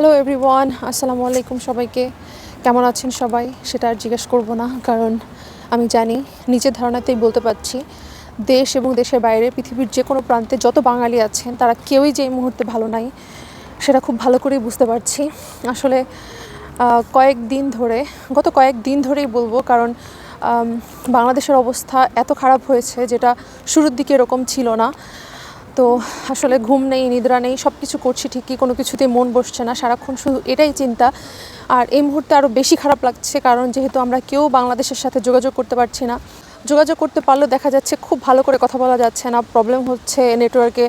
Hello everyone আসসালামু আলাইকুম সবাইকে। কেমন আছেন সবাই? সেটা আর জিজ্ঞেস করব না কারণ আমি জানি নিজের ধারণাতেই বলতে পারছি দেশ এবং দেশের বাইরে পৃথিবীর যে কোনো প্রান্তে যত বাঙালি আছেন তারা কেউই যে এই মুহূর্তে ভালো নাই সেটা খুব ভালো করেই বুঝতে পারছি। আসলে আহ, কয়েকদিন ধরে গত কয়েক দিন ধরেই বলব কারণ বাংলাদেশের অবস্থা এত খারাপ হয়েছে যেটা শুরুর দিকে এরকম ছিল না। তো আসলে ঘুম নেই, নিদ্রা নেই সব কিছু করছি ঠিকই, কোনো কিছুতে মন বসছে না, সারাক্ষণ শুধু এটাই চিন্তা। আর এই মুহূর্তে আরও বেশি খারাপ লাগছে, কারণ যেহেতু আমরা কেউ বাংলাদেশের সাথে যোগাযোগ করতে পারছি না। যোগাযোগ করতে পারলেও দেখা যাচ্ছে খুব ভালো করে কথা বলা যাচ্ছে না প্রবলেম হচ্ছে নেটওয়ার্কে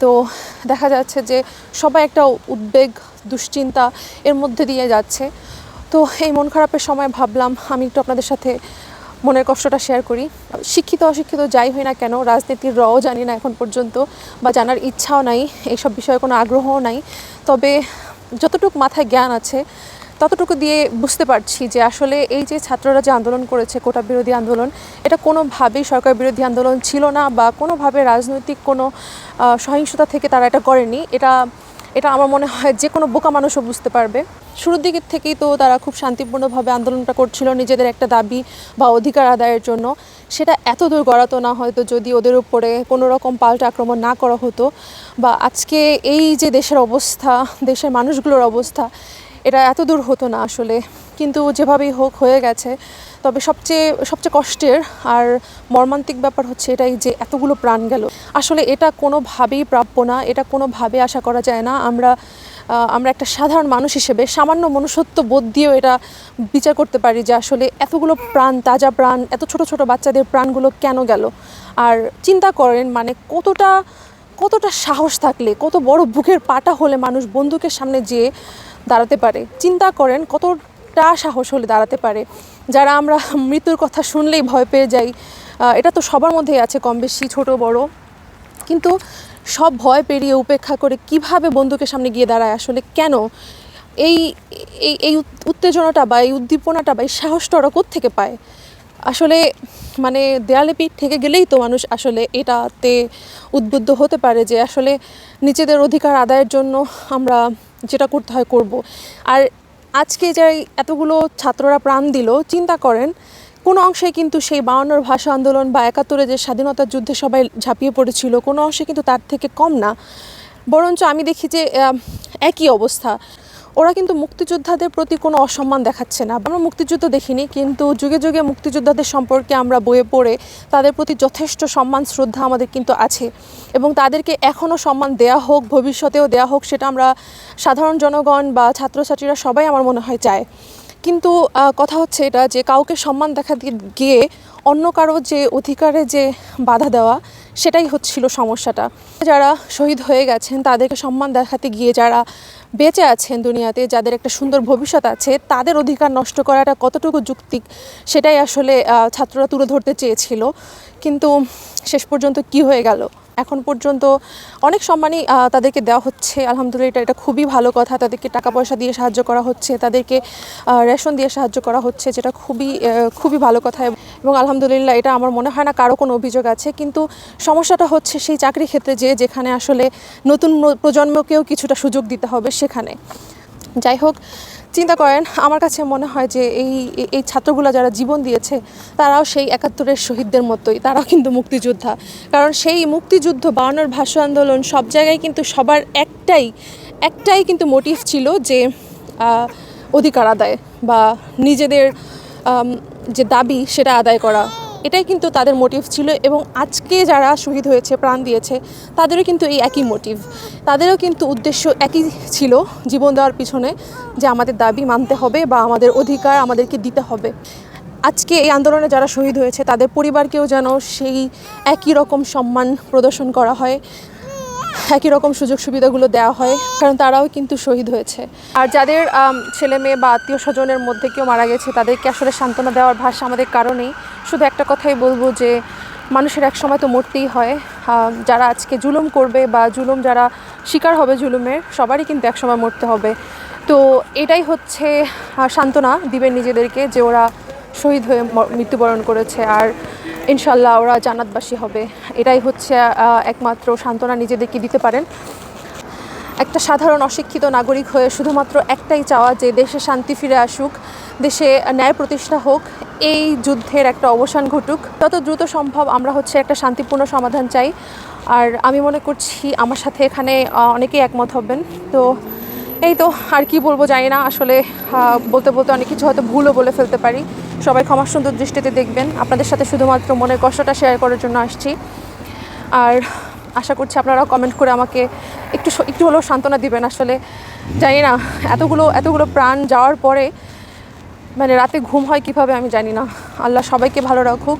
তো দেখা যাচ্ছে যে সবাই একটা উদ্বেগ, দুশ্চিন্তা এর মধ্যে দিয়ে যাচ্ছে। তো এই মন খারাপের সময় ভাবলাম, আমি একটু আপনাদের সাথে মনের কষ্টটা শেয়ার করি। শিক্ষিত, অশিক্ষিত যাই হই না কেন, রাজনীতির রও জানি না এখন পর্যন্ত বা জানার ইচ্ছাও নাই এইসব বিষয়ে কোনো আগ্রহও নাই। তবে যতটুকু মাথায় জ্ঞান আছে, ততটুকু দিয়ে বুঝতে পারছি যে আসলে এই যে ছাত্ররা যে আন্দোলন করেছে, কোটা বিরোধী আন্দোলন, এটা কোনোভাবেই সরকার বিরোধী আন্দোলন ছিল না বা কোনোভাবে রাজনৈতিক কোনো সহিংসতা থেকে তারা এটা করেনি। এটা এটা আমার মনে হয় যে কোনো বোকা মানুষও বুঝতে পারবে। শুরুর দিকের থেকেই তো তারা খুব শান্তিপূর্ণভাবে আন্দোলনটা করছিল নিজেদের একটা দাবি বা অধিকার আদায়ের জন্য। সেটা এত দূর গড়াতো না হয়তো যদি ওদের উপরে কোনো রকম পাল্টা আক্রমণ না করা হতো। বা আজকে এই যে দেশের অবস্থা, দেশের মানুষগুলোর অবস্থা, এটা এত দূর হতো না আসলে। কিন্তু যেভাবেই হোক হয়ে গেছে। তবে সবচেয়ে সবচেয়ে কষ্টের আর মর্মান্তিক ব্যাপার হচ্ছে এটাই যে এতগুলো প্রাণ গেল। আসলে এটা কোনোভাবেই প্রাপ্য না, এটা কোনোভাবে আশা করা যায় না। আমরা আমরা একটা সাধারণ মানুষ হিসেবে সামান্য মনুষ্যত্ব বোধ দিয়েও এটা বিচার করতে পারি যে আসলে এতগুলো প্রাণ, তাজা প্রাণ, এত ছোট ছোট বাচ্চাদের প্রাণগুলো কেন গেল? আর চিন্তা করেন মানে কতটা কতটা সাহস থাকলে, কত বড় বুকের পাটা হলে মানুষ বন্দুকের সামনে যেয়ে দাঁড়াতে পারে? চিন্তা করেন কতটা সাহস হলে দাঁড়াতে পারে। যারা আমরা মৃত্যুর কথা শুনলেই ভয় পেয়ে যাই এটা তো সবার মধ্যেই আছে, কম বেশি, ছোটো, বড়। কিন্তু সব ভয় পেরিয়ে উপেক্ষা করে কীভাবে বন্ধুকে সামনে গিয়ে দাঁড়ায়, আসলে কেন? এই এই এই উত্তেজনাটা বা এই উদ্দীপনাটা বা এই সাহসটা ওরা থেকে পায়? আসলে মানে দেয়ালে পিঠ থেকে গেলেই তো মানুষ আসলে এটাতে উদ্বুদ্ধ হতে পারে যে আসলে নিজেদের অধিকার আদায়ের জন্য আমরা যেটা করতে হয় করব। আর আজকে যে এতগুলো ছাত্ররা প্রাণ দিল, চিন্তা করেন, কোনো অংশে কিন্তু সেই বাউন্নর ভাষা আন্দোলন বা একাত্তরে যে স্বাধীনতার যুদ্ধে সবাই ঝাঁপিয়ে পড়েছিল, কোনো অংশে কিন্তু তার থেকে কম না। বরঞ্চ আমি দেখি যে একই অবস্থা। ওরা কিন্তু মুক্তিযোদ্ধাদের প্রতি কোনো অসম্মান দেখাচ্ছে না। আমরা মুক্তিযুদ্ধ দেখিনি, কিন্তু যুগে যুগে মুক্তিযোদ্ধাদের সম্পর্কে আমরা বইয়ে পড়ে তাদের প্রতি যথেষ্ট সম্মান, শ্রদ্ধা আমাদের কিন্তু আছে এবং তাদেরকে এখনও সম্মান দেয়া হোক, ভবিষ্যতেও দেয়া হোক, সেটা আমরা সাধারণ জনগণ বা ছাত্রছাত্রীরা সবাই আমার মনে হয় চায়। কিন্তু কথা হচ্ছে এটা যে কাউকে সম্মান দেখাতে গিয়ে অন্য কারও যে অধিকারে যে বাধা দেওয়া সেটাই হচ্ছিল সমস্যাটা। যারা শহীদ হয়ে গেছেন, তাদেরকে সম্মান দেখাতে গিয়ে যারা বেঁচে আছেন দুনিয়াতে, যাদের একটা সুন্দর ভবিষ্যৎ আছে, তাদের অধিকার নষ্ট করাটা কতটুকু যুক্তিক, সেটাই আসলে ছাত্ররা তুলে ধরতে চেয়েছিল। কিন্তু শেষ পর্যন্ত কি হয়ে গেল? এখন পর্যন্ত অনেক সম্মানই তাদেরকে দেওয়া হচ্ছে। আলহামদুলিল্লাহ, এটা এটা খুবই ভালো কথা। তাদেরকে টাকা পয়সা দিয়ে সাহায্য করা হচ্ছে, তাদেরকে রেশন দিয়ে সাহায্য করা হচ্ছে, যেটা খুবই খুবই ভালো কথা। এবং আলহামদুলিল্লাহ, এটা আমার মনে হয় না কারও কোনো অভিযোগ আছে। কিন্তু সমস্যাটা হচ্ছে সেই চাকরি ক্ষেত্রে যে, যেখানে আসলে নতুন প্রজন্মকেও কিছুটা সুযোগ দিতে হবে সেখানে। যাই হোক চিন্তা করেন, আমার কাছে মনে হয় যে এই, এই- ছাত্রগুলো যারা জীবন দিয়েছে, তারাও সেই একাত্তরের শহীদদের মতোই, তারাও কিন্তু মুক্তিযোদ্ধা। কারণ সেই মুক্তিযুদ্ধ, বায়ান্নর ভাষ্য আন্দোলন সব জায়গায় কিন্তু সবার একটাই একটাই কিন্তু মোটিভ ছিল যে অধিকার আদায় বা নিজেদের যে দাবি সেটা আদায় করা। এটাই কিন্তু তাদের মোটিভ ছিল এবং আজকে যারা শহীদ হয়েছে, প্রাণ দিয়েছে, তাদেরও কিন্তু এই একই মোটিভ তাদেরও কিন্তু উদ্দেশ্য একই ছিল জীবন দেওয়ার পিছনে যে আমাদের দাবি মানতে হবে বা আমাদের অধিকার আমাদেরকে দিতে হবে। আজকে এই আন্দোলনে যারা শহীদ হয়েছে, তাদের পরিবারকেও যেন সেই একই রকম সম্মান প্রদর্শন করা হয়। একই রকম সুযোগ সুবিধাগুলো দেওয়া হয়, কারণ তারাও কিন্তু শহীদ হয়েছে। আর যাদের ছেলে মেয়ে বা আত্মীয় স্বজনের মধ্যে কেউ মারা গেছে, তাদেরকে আসলে সান্ত্বনা দেওয়ার ভাষা আমাদের কারণেই। শুধু একটা কথাই বলব যে, মানুষের এক সময় তো মরতেই হয়। যারা আজকে জুলুম করবে বা জুলুম যারা শিকার হবে জুলুমের, সবারই কিন্তু এক সময় মরতে হবে। তো এটাই হচ্ছে সান্ত্বনা দিবেন নিজেদেরকে যে ওরা শহীদ হয়ে মৃত্যুবরণ করেছে। আর ইনশাল্লাহ ওরা জান্নাতবাসী হবে। এটাই হচ্ছে একমাত্র সান্ত্বনা নিজেদেরকে দিতে পারেন। একটা সাধারণ অশিক্ষিত নাগরিক হয়ে শুধুমাত্র একটাই চাওয়া যে দেশে শান্তি ফিরে আসুক, দেশে ন্যায় প্রতিষ্ঠা হোক, এই যুদ্ধের একটা অবসান ঘটুক। তত দ্রুত সম্ভব আমরা হচ্ছে একটা শান্তিপূর্ণ সমাধান চাই। আর আমি মনে করছি আমার সাথে এখানে অনেকেই একমত হবেন। তো এই তো, আর কি বলব জানি না। আসলে বলতে বলতে অনেক কিছু হয়তো ভুলও বলে ফেলতে পারি। সবাই ক্ষমা সুন্দর দৃষ্টিতে দেখবেন। আপনাদের সাথে শুধুমাত্র মনের কষ্টটা শেয়ার করার জন্য আসছি। আর আশা করছি আপনারাও কমেন্ট করে আমাকে একটু একটু হলেও সান্ত্বনা দিবেন আসলে। জানি না, এতগুলো এতগুলো প্রাণ যাওয়ার পরে মানে রাতে ঘুম হয় কীভাবে আমি জানি না। আল্লাহ সবাইকে ভালো রাখুক।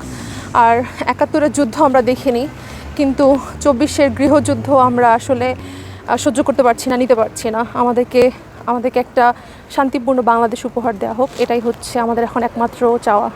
আর একাত্তরের যুদ্ধ আমরা দেখিনি, কিন্তু চব্বিশের গৃহযুদ্ধ আমরা আসলে সহ্য করতে পারছি না, নিতে পারছি না। আমাদেরকে আমাদেরকে একটা শান্তিপূর্ণ বাংলাদেশ উপহার দেওয়া হোক এটাই হচ্ছে আমাদের এখন একমাত্র চাওয়া।